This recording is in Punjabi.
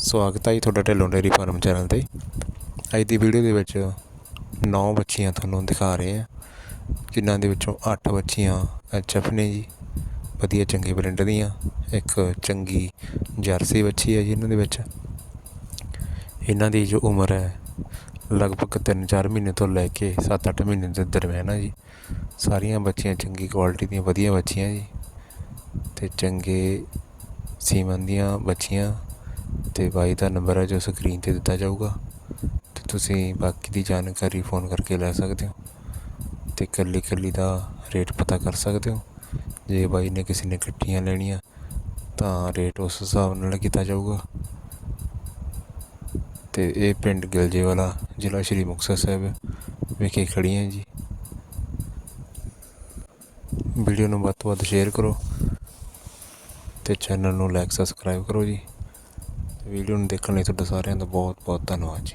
ਸਵਾਗਤ ਹੈ ਜੀ ਤੁਹਾਡਾ ਢਿੱਲੋਂ ਡੇਅਰੀ ਫਾਰਮ ਚੈਨਲ 'ਤੇ। ਅੱਜ ਦੀ ਵੀਡੀਓ ਦੇ ਵਿੱਚ ਨੌ ਬੱਚੀਆਂ ਤੁਹਾਨੂੰ ਦਿਖਾ ਰਹੇ ਹਾਂ ਜਿਨ੍ਹਾਂ ਦੇ ਵਿੱਚੋਂ ਅੱਠ ਬੱਚੀਆਂ ਐਚ ਨੇ ਜੀ। ਵਧੀਆ ਚੰਗੇ ਬਰਿੰਡ ਦੀਆਂ, ਇੱਕ ਚੰਗੀ ਜਰਸੀ ਬੱਚੀ ਹੈ ਜੀ ਇਹਨਾਂ ਦੇ ਵਿੱਚ। ਇਹਨਾਂ ਦੀ ਜੋ ਉਮਰ ਹੈ, ਲਗਭਗ 3-4 ਮਹੀਨੇ ਤੋਂ ਲੈ ਕੇ 7-8 ਮਹੀਨੇ ਦੇ ਦਰਮਿਆਨ ਹੈ ਜੀ। ਸਾਰੀਆਂ ਬੱਚੀਆਂ ਚੰਗੀ ਕੁਆਲਿਟੀ ਦੀਆਂ, ਵਧੀਆ ਬੱਚੀਆਂ ਜੀ। ਅਤੇ ਚੰਗੇ ਸੀਮਨ ਦੀਆਂ ਬੱਚੀਆਂ ਅਤੇ ਬਾਈ ਦਾ ਨੰਬਰ ਹੈ ਜੋ ਸਕਰੀਨ 'ਤੇ ਦਿੱਤਾ ਜਾਊਗਾ। ਅਤੇ ਤੁਸੀਂ ਬਾਕੀ ਦੀ ਜਾਣਕਾਰੀ ਫੋਨ ਕਰਕੇ ਲੈ ਸਕਦੇ ਹੋ। ਅਤੇ ਇਕੱਲੀ ਇਕੱਲੀ ਦਾ ਰੇਟ ਪਤਾ ਕਰ ਸਕਦੇ ਹੋ। ਜੇ ਬਾਈ ਨੇ ਕਿਸੇ ਨੇ ਇਕੱਠੀਆਂ ਲੈਣੀਆਂ, ਤਾਂ ਰੇਟ ਉਸ ਹਿਸਾਬ ਨਾਲ ਕੀਤਾ ਜਾਊਗਾ। ਅਤੇ ਇਹ ਪਿੰਡ ਗਿਲਜੇ ਵਾਲਾ ਜ਼ਿਲ੍ਹਾ ਸ਼੍ਰੀ ਮੁਕਤਸਰ ਸਾਹਿਬ ਵਿਖੇ ਖੜੀਆਂ ਜੀ। ਵੀਡੀਓ ਨੂੰ ਵੱਧ ਤੋਂ ਵੱਧ ਸ਼ੇਅਰ ਕਰੋ ਅਤੇ ਚੈਨਲ ਨੂੰ ਲਾਈਕ ਸਬਸਕ੍ਰਾਈਬ ਕਰੋ ਜੀ। ਵੀਡੀਓ ਨੂੰ ਦੇਖਣ ਲਈ ਤੁਹਾਡਾ ਸਾਰਿਆਂ ਦਾ ਬਹੁਤ ਬਹੁਤ ਧੰਨਵਾਦ ਜੀ।